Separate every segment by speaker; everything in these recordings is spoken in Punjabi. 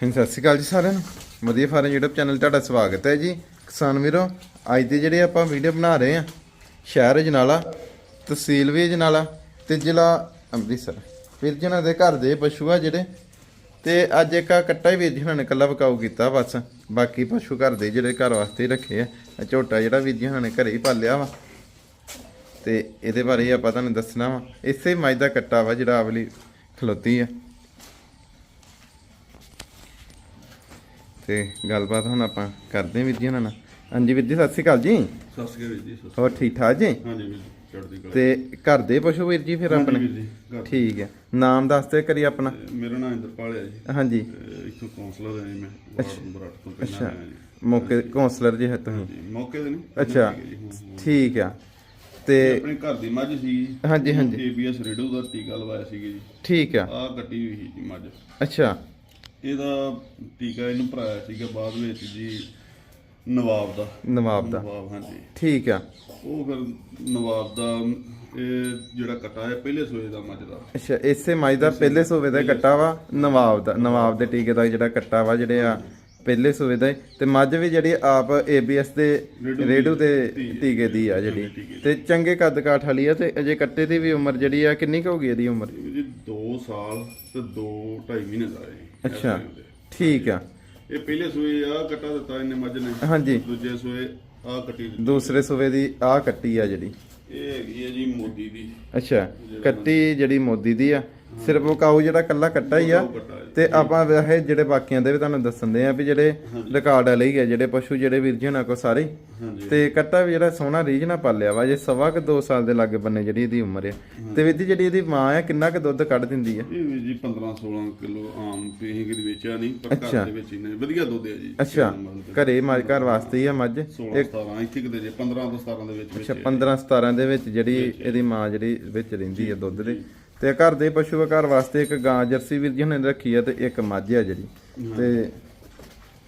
Speaker 1: ਹਾਂਜੀ, ਸਤਿ ਸ਼੍ਰੀ ਅਕਾਲ ਜੀ ਸਾਰਿਆਂ ਨੂੰ। ਵਧੀਆ ਫਾਰਮ YouTube ਚੈਨਲ ਤੁਹਾਡਾ ਸਵਾਗਤ ਹੈ ਜੀ। ਕਿਸਾਨ ਵੀਰੋ, ਅੱਜ ਦੇ ਜਿਹੜੇ ਆਪਾਂ ਵੀਡੀਓ ਬਣਾ ਰਹੇ ਆ ਸ਼ਹਿਰ ਅਜਨਾਲਾ, ਤਹਿਸੀਲ ਵੀ ਅਜਨਾਲਾ ਤੇ ਜ਼ਿਲ੍ਹਾ ਅੰਮ੍ਰਿਤਸਰ। ਵੀਰ ਜੀ, ਉਹਨਾਂ ਦੇ ਘਰ ਦੇ ਪਸ਼ੂ ਆ ਜਿਹੜੇ ਤੇ ਅੱਜ ਇੱਕ ਆ ਕੱਟਾ ਹੀ ਵੀਰ ਜੀ, ਉਹਨਾਂ ਨੇ ਕੱਲਾ ਵਿਕਾਊ ਕੀਤਾ ਬਸ। ਬਾਕੀ ਪਸ਼ੂ ਘਰ ਦੇ ਜਿਹੜੇ ਘਰ ਵਾਸਤੇ ਹੀ ਰੱਖੇ ਆ। ਝੋਟਾ ਜਿਹੜਾ ਵੀਰ ਜੀ, ਉਹਨਾਂ ਨੇ ਘਰੇ ਹੀ ਪਾਲਿਆ ਵਾ। ਤੇ ਇਹਦੇ ਬਾਰੇ ਆਪਾਂ ਤੁਹਾਨੂੰ ਦੱਸਣਾ ਵਾ। ਇਸੇ ਮੱਝ ਦਾ ਕੱਟਾ ਵਾ ਜਿਹੜਾ ਆਵਲੀ ਖਲੋਤੀ ਆ। ਤੇ ਗੱਲਬਾਤ ਹੁਣ ਆਪਾਂ ਕਰਦੇ ਹਾਂ ਵੀਰ ਜੀ ਉਹਨਾਂ ਨਾਲ। ਹਾਂਜੀ ਵੀਰ ਜੀ ਸਤਿ ਸ਼੍ਰੀ ਅਕਾਲ ਜੀ।
Speaker 2: ਸਤਿ ਸ਼੍ਰੀ ਅਕਾਲ ਵੀਰ ਜੀ ਸਤਿ
Speaker 1: ਹੋਰ ਠੀਕ ਠਾਕ ਜੀ?
Speaker 2: ਸ਼੍ਰੀ ਹਾਂਜੀ ਵੀਰ ਜੀ ਚੜ੍ਹਦੀ ਕਲਾ।
Speaker 1: ਤੇ ਘਰ ਦੇ ਪਸ਼ੂ ਵੀਰ ਜੀ ਫਿਰ
Speaker 2: ਹਾਂਜੀ
Speaker 1: ਆਪਣੇ
Speaker 2: ਜੀ।
Speaker 1: ਠੀਕ ਹੈ। ਨਾਮ ਦੱਸਦੇ ਕਰੀ ਆਪਣਾ।
Speaker 2: ਮੇਰਾ ਨਾਮ ਇੰਦਰਪਾਲ ਹੈ ਜੀ।
Speaker 1: ਹਾਂਜੀ।
Speaker 2: ਇੱਥੋਂ ਕੌਂਸਲਰ ਹਾਂ ਜੀ ਮੈਂ ਵਾਰਡ ਨੰਬਰ 8 ਤੋਂ ਪਹਿਲਾਂ
Speaker 1: ਅੱਛਾ
Speaker 2: ਆਇਆ ਜੀ।
Speaker 1: ਮੌਕੇ ਕਾਉਂਸਲਰ ਜੀ ਹੈ। ਤੁਸੀਂ
Speaker 2: ਜੀ, ਮੌਕੇ ਤੇ ਨਹੀਂ।
Speaker 1: ਅੱਛਾ।
Speaker 2: ਠੀਕ ਹੈ ਜੀ, ਹਾਂ, ਹਾਂ।
Speaker 1: ਠੀਕ ਆ। ਤੇ
Speaker 2: ਆਪਣੇ ਘਰ ਦੀ ਮੱਝ ਸੀ
Speaker 1: ਹਾਂਜੀ, ਹਾਂਜੀ।
Speaker 2: ਏਬੀਐਸ ਰੇਡੂ ਦਾ ਟੀਕਾ ਲਵਾਇਆ ਸੀਗਾ ਜੀ।
Speaker 1: ਠੀਕ ਆ।
Speaker 2: ਆਹ ਕੱਟੀ ਹੋਈ ਸੀ ਜੀ ਮੱਝ।
Speaker 1: ਅੱਛਾ।
Speaker 2: ਇਹਦਾ ਟੀਕਾ ਇਹਨੂੰ ਭਰਾਇਆ ਸੀਗਾ ਬਾਅਦ ਵਿੱਚ ਜੀ ਨਵਾਬ ਦਾ।
Speaker 1: ਨਵਾਬ ਦਾ।
Speaker 2: ਨਵਾਬ ਹਾਂਜੀ।
Speaker 1: ਠੀਕ ਆ।
Speaker 2: ਉਹ ਫਿਰ ਨਵਾਬ ਦਾ ਇਹ ਜਿਹੜਾ ਕੱਟਾ ਹੈ ਪਹਿਲੇ ਸੋਏ ਦਾ ਮੱਝ ਦਾ।
Speaker 1: ਅੱਛਾ ਇਸੇ ਮੱਝ ਦਾ ਪਹਿਲੇ ਸੂਵੇ ਦਾ ਕੱਟਾ ਵਾ ਨਵਾਬ ਦਾ ਨਵਾਬ ਦੇ ਟੀਕੇ ਦਾ ਜਿਹੜਾ ਕੱਟਾ ਵਾ ਜਿਹੜੇ ਆ ਪਹਿਲੇ ਸੂਵੇ ਦਾ। ਤੇ ਮੱਝ ਵੀ ਜਿਹੜੀ ਆਪ ABS ਦੇ
Speaker 2: ਰੇਡੂ ਟੀ-
Speaker 1: ਟੀਕੇ ਦੀ ਆ ਜਿਹੜੀ। ਤੇ ਚੰਗੇ ਕੱਦ ਕਾਠ ਵਾਲੀ ਆ ਤੇ ਅਜੇ ਕੱਟੇ ਦੀ ਵੀ ਉਮਰ ਜਿਹੜੀ ਆ ਕਿੰਨੀ ਕੁ ਹੋ ਗਈ ਇਹਦੀ ਉਮਰ?
Speaker 2: ਜੀ 2 ਸਾਲ ਤੇ 2 2.5 ਮਹੀਨੇ ਦਾ ਹੈ
Speaker 1: ਅੱਛਾ। ਠੀਕ ਆ।
Speaker 2: ਇਹ ਪਹਿਲੇ ਸੂਏ ਆ ਕੱਟਾ ਦਿੱਤਾ ਇਹਨੇ ਮੱਝ ਨੇ।
Speaker 1: ਹਾਂਜੀ।
Speaker 2: ਦੂਜੇ ਸੂਏ ਆ ਕੱਟੀ
Speaker 1: ਦੂਸਰੇ ਸੂਵੇ ਦੀ ਆ ਕੱਟੀ ਆ ਜਿਹੜੀ।
Speaker 2: ਇਹ ਹੈਗੀ ਹੈ ਜੀ ਮੋਦੀ ਦੀ।
Speaker 1: ਅੱਛਾ ਕੱਟੀ ਜਿਹੜੀ ਮੋਦੀ ਦੀ ਆ। ਸਿਰਫ ਉਹ ਕਾਊ ਜਿਹੜਾ ਕੱਲਾ ਕੱਟਾ ਹੀ ਆ
Speaker 2: ਹੈ।
Speaker 1: ਤੇ ਆਪਾਂ ਵੈਸੇ ਜਿਹੜੇ ਬਾਕੀਆਂ ਦੇ ਵੀ ਤੁਹਾਨੂੰ ਦੱਸਦੇ ਆ ਵੀ ਜਿਹੜੇ ਰਿਕਾਰਡ ਵਾਲੇ ਹੀ ਆ ਜਿਹੜੇ ਪਸ਼ੂ ਜਿਹੜੇ ਵੀਰ ਜੀ ਕੋ ਸਾਰੇ ਹੀ। ਤੇ ਕੱਟਾ ਵੀ ਜਿਹੜਾ ਸੋਹਣਾ ਰੀਝ ਨਾਲ ਪਾਲਿਆ ਵਾ ਜੇ ਸਵਾ ਕਿ 2 ਸਾਲ ਦੇ ਲਾਗੇ ਬੰਨੇ ਜਿਹੜੀ ਇਹਦੀ ਉਮਰ ਆ। ਤੇ ਵੀਰ ਜੀ ਜਿਹੜੀ ਇਹਦੀ ਮਾਂ ਆ ਕਿੰਨਾ ਕੁ ਦੁੱਧ ਕੱਢ ਦਿੰਦੀ ਆ?
Speaker 2: ਇਹ ਵੀ ਜੀ 15 16 ਕਿਲੋ ਆਮ ਅਸੀਂ ਕਿਤੇ ਵੇਚਿਆ ਨਹੀਂ ਪਰ। ਘਰ ਦੇ ਵਿੱਚ ਇਹਨੇ ਵਧੀਆ ਦੁੱਧ ਹੈ ਜੀ।
Speaker 1: ਅੱਛਾ। ਘਰੇ ਮੱਝ ਘਰ ਵਾਸਤੇ ਹੀ ਆ ਮੱਝ?
Speaker 2: 16 17 ਇੱਥੇ ਕਿਤੇ ਜੇ 15 ਤੋਂ 17 ਦੇ ਵਿੱਚ
Speaker 1: ਅੱਛਾ
Speaker 2: ਵਿੱਚ
Speaker 1: 15 17 ਦੇ ਵਿੱਚ ਜਿਹੜੀ ਇਹਦੀ ਮਾਂ ਜਿਹੜੀ ਵਿੱਚ ਰਹਿੰਦੀ ਆ ਦੁੱਧ ਦੇ। ਤੇ ਘਰ ਦੇ ਪਸ਼ੂ ਘਰ ਵਾਸਤੇ ਇੱਕ ਗਾਂ ਜਰਸੀ ਵੀਰ ਜੀ ਨੇ ਰੱਖੀ ਆ ਤੇ ਇੱਕ ਮੱਝ ਆ ਜਿਹੜੀ। ਤੇ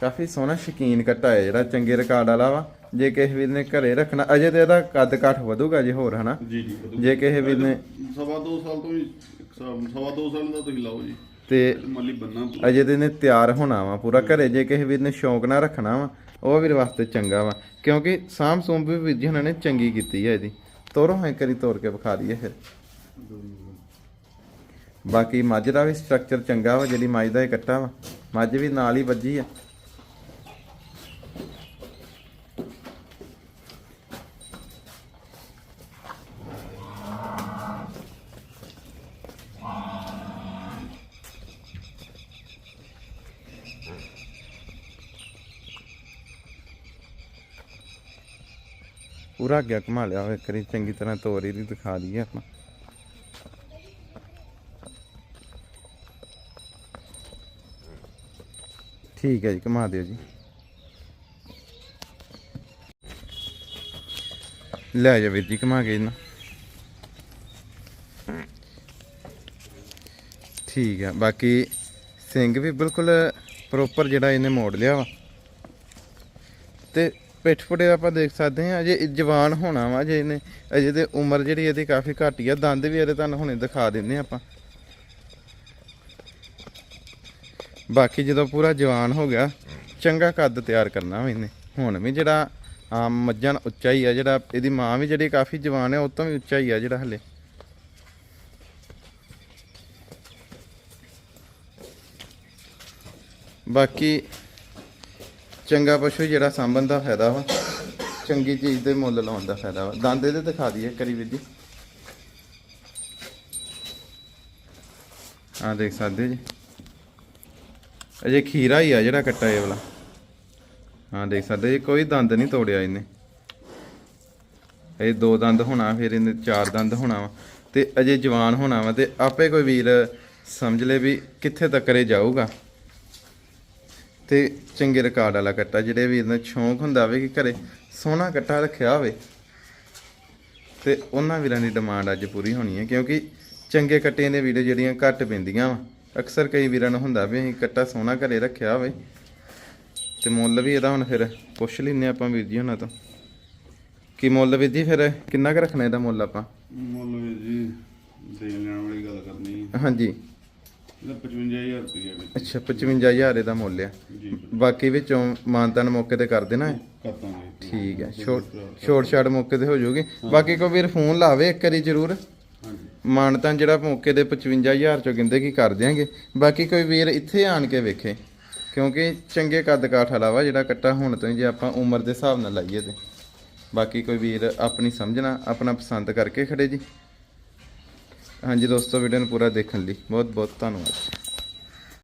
Speaker 1: ਕਾਫੀ ਸੋਹਣਾ ਸ਼ਕੀਨ ਕੱਟਾ ਹੈ ਜਿਹੜਾ ਚੰਗੇ ਰਿਕਾਰਡ ਵਾਲਾ ਵਾ। ਜੇ ਕਿਸੇ ਵੀਰ ਨੇ ਘਰੇ ਰੱਖਣਾ ਅਜੇ ਤੇ ਇਹਦਾ ਕੱਦ ਕਾਠ ਵਧੂਗਾ ਜੇ ਹੋਰ ਹਨਾ?
Speaker 2: ਜੀ ਜੀ ਵਧੂ।
Speaker 1: ਜੇ ਕਿਸੇ ਵੀਰ ਨੇ
Speaker 2: ਸਵਾ 2 ਸਾਲ ਤੋਂ ਵੀ ਸਵਾ ਸਵਾ ਦੋ ਸਾਲ ਦਾ ਤੁਸੀਂ ਲਾਓ ਜੀ।
Speaker 1: ਤੇ
Speaker 2: ਮੱਲੀ ਬੰਨਾ
Speaker 1: ਅਜੇ ਤੇ ਇਹਨੇ ਤਿਆਰ ਹੋਣਾ ਵਾ ਪੂਰਾ ਘਰੇ। ਜੇ ਕਿਸੇ ਵੀਰ ਨੇ ਸ਼ੌਂਕ ਨਾਲ ਰੱਖਣਾ ਵਾ ਉਹ ਵੀਰ ਵਾਸਤੇ ਚੰਗਾ ਵਾ। ਕਿਉਂਕਿ ਸਾਮ ਸੂਮ ਵੀ ਵੀਰ ਜੀ ਉਹਨਾਂ ਨੇ ਚੰਗੀ ਕੀਤੀ ਹੈ ਇਹਦੀ। ਤੋਰੋ ਹਾਂ ਕਰੀ ਤੋਰ ਕੇ ਵਿਖਾ ਦਈਏ ਫਿਰ। ਬਾਕੀ ਮੱਝ ਦਾ ਵੀ ਸਟਰਕਚਰ ਚੰਗਾ ਵਾ, ਜਿਹੜੀ ਮੱਝ ਦਾ ਇਹ ਕੱਟਾ ਵਾ। ਮੱਝ ਵੀ ਨਾਲ ਹੀ ਵੱਜੀ ਆ। ਪੂਰਾ ਅੱਗੇ ਘੁਮਾ ਲਿਆ ਹੋਵੇ ਕਰੀ ਚੰਗੀ ਤਰ੍ਹਾਂ ਤੋਰੀ ਦੀ ਦਿਖਾ ਦਈਏ ਆਪਾਂ। ਠੀਕ ਹੈ ਜੀ, ਘੁਮਾ ਦਿਓ ਜੀ। ਲੈ ਜਾ ਵੀਰ ਜੀ, ਘੁਮਾ ਕੇ ਇਹਨਾਂ। ਠੀਕ ਹੈ, ਬਾਕੀ ਸਿੰਘ ਵੀ ਬਿਲਕੁਲ ਪ੍ਰੋਪਰ ਜਿਹੜਾ ਇਹਨੇ ਮੋੜ ਲਿਆ ਵਾ। ਤੇ ਪਿੱਠ ਪੁੜੇ ਆਪਾਂ ਦੇਖ ਸਕਦੇ ਹਾਂ, ਅਜੇ ਜਵਾਨ ਹੋਣਾ ਵਾ ਜੇ ਇਹਨੇ ਅਜੇ ਤੇ ਉਮਰ ਜਿਹੜੀ ਇਹਦੀ ਕਾਫੀ ਘੱਟ ਹੀ ਆ, ਦੰਦ ਵੀ ਇਹਦੇ ਤੁਹਾਨੂੰ ਹੁਣੇ ਦਿਖਾ ਦਿੰਦੇ ਹਾਂ ਆਪਾਂ। ਬਾਕੀ ਜਦੋਂ ਪੂਰਾ ਜਵਾਨ ਹੋ ਗਿਆ, ਚੰਗਾ ਕੱਦ ਤਿਆਰ ਕਰਨਾ ਵਾ ਇਹਨੇ। ਹੁਣ ਵੀ ਜਿਹੜਾ, ਆਮ ਮੱਝਾਂ ਉੱਚਾ ਹੀ ਆ, ਜਿਹੜਾ ਇਹਦੀ ਮਾਂ ਵੀ ਜਿਹੜੀ ਕਾਫੀ ਜਵਾਨ ਹੈ ਉਹ ਤੋਂ ਵੀ ਉੱਚਾ ਹੀ ਆ ਜਿਹੜਾ ਹਲੇ। ਬਾਕੀ ਚੰਗਾ ਪਸ਼ੂ ਜਿਹੜਾ ਸਾਂਭਣ ਦਾ ਫਾਇਦਾ ਵਾ, ਚੰਗੀ ਚੀਜ਼ ਦੇ ਮੁੱਲ ਲਾਉਣ ਦਾ ਫਾਇਦਾ ਵਾ। ਦੰਦ ਇਹਦੇ ਦਿਖਾ ਦਈਏ ਕਰੀ ਵੀਰ ਜੀ। ਆ ਦੇਖ ਸਕਦੇ ਜੀ। ਅਜੇ ਖੀਰਾ ਹੀ ਆ ਜਿਹੜਾ ਕੱਟਾ ਇਹ ਵਾਲਾ। ਹਾਂ, ਦੇਖ ਸਕਦੇ ਜੀ, ਕੋਈ ਦੰਦ ਨਹੀਂ ਤੋੜਿਆ ਇਹਨੇ। ਇਹ ਦੋ ਦੰਦ ਹੋਣਾ, ਫਿਰ ਇਹਨੇ ਚਾਰ ਦੰਦ ਹੋਣਾ ਵਾ। ਤੇ ਅਜੇ ਜਵਾਨ ਹੋਣਾ ਵਾ ਤੇ ਆਪੇ ਕੋਈ ਵੀਰ ਸਮਝ ਲੈ ਵੀ ਕਿੱਥੇ ਤੱਕ ਇਹ ਜਾਊਗਾ। ਤੇ ਚੰਗੇ ਰਿਕਾਰਡ ਵਾਲਾ ਕੱਟਾ, ਜਿਹੜੇ ਵੀਰ ਨੂੰ ਸ਼ੌਂਕ ਹੁੰਦਾ ਵੇ ਕਿ ਘਰੇ ਸੋਹਣਾ ਕੱਟਾ ਰੱਖਿਆ ਹੋਵੇ। ਤੇ ਉਹਨਾਂ ਵੀਰਾਂ ਦੀ ਡਿਮਾਂਡ ਅੱਜ ਪੂਰੀ ਹੋਣੀ ਹੈ, ਕਿਉਂਕਿ ਚੰਗੇ ਕੱਟੇ ਦੇ ਵੀਡੀਓ ਜਿਹੜੀਆਂ ਘੱਟ ਪੈਂਦੀਆਂ ਵਾ। ਅਕਸਰ ਕਈ ਵੀਰਾਂ ਨੂੰ ਹੁੰਦਾ ਵੀ ਅਸੀਂ ਕੱਟਾ ਸੋਹਣਾ ਘਰੇ ਰੱਖਿਆ ਹੋਵੇ ਤੇ ਮੁੱਲ ਵੀ ਇਹਦਾ ਹੁਣ ਫਿਰ ਪੁੱਛ ਲੈਨੇ ਆਪਾਂ ਵੀਰ ਜੀ ਉਹਨਾਂ ਤੋਂ। ਕੀ ਮੁੱਲ ਵੀਰ ਜੀ ਫਿਰ ਕਿੰਨਾ ਕੁ ਰੱਖਣਾ ਇਹਦਾ ਮੁੱਲ ਆਪਾਂ?
Speaker 2: ਮੁੱਲ ਵੀ ਜੀ ਦੇਣ ਲੈਣ ਵਾਲੀ ਗੱਲ ਕਰਨੀ
Speaker 1: ਹਾਂਜੀ।
Speaker 2: ਇਹਦਾ 55000 ਰੁਪਏ ਵਿੱਚ
Speaker 1: ਅੱਛਾ 55000 ਇਹਦਾ ਮੁੱਲ ਆ।
Speaker 2: ਜੀ
Speaker 1: ਬਾਕੀ ਵਿੱਚੋਂ ਮਾਨਤਨ ਮੌਕੇ ਤੇ ਕਰ ਦੇਣਾ ਹੈ?
Speaker 2: ਕਰਤਾਂਗੇ
Speaker 1: ਠੀਕ ਹੈ ਛੋਟ ਛੋਟ ਛਾਟ ਮੌਕੇ ਤੇ ਹੋ ਜਾਊਗੀ। ਬਾਕੀ ਕੋਈ ਵੀਰ ਫੋਨ ਲਾਵੇ ਇੱਕ ਵਾਰੀ ਜ਼ਰੂਰ।
Speaker 2: ਹਾਂਜੀ
Speaker 1: ਮਾਨਤਨ ਜਿਹੜਾ ਮੌਕੇ ਦੇ 55000 ਚੋਂ ਕਹਿੰਦੇ ਕੀ ਕਰ ਦਿਆਂਗੇ। ਬਾਕੀ ਕੋਈ ਵੀਰ ਇੱਥੇ ਆਣ ਕੇ ਵੇਖੇ, ਕਿਉਂਕਿ ਚੰਗੇ ਕੱਦ ਕਾਠ ਵਾਲਾ ਵਾ ਜਿਹੜਾ ਕੱਟਾ ਹੁਣ ਤੋਂ ਹੀ ਜੇ ਆਪਾਂ ਉਮਰ ਦੇ ਹਿਸਾਬ ਨਾਲ ਲਾਈਏ ਤੇ। ਬਾਕੀ ਕੋਈ ਵੀਰ ਆਪਣੀ ਸਮਝਣਾ, ਆਪਣਾ ਪਸੰਦ ਕਰਕੇ ਖੜੇ ਜੀ। ਹਾਂਜੀ ਦੋਸਤੋ ਵੀਡੀਓ ਨੂੰ ਪੂਰਾ ਦੇਖਣ ਲਈ ਬਹੁਤ ਬਹੁਤ ਧੰਨਵਾਦ।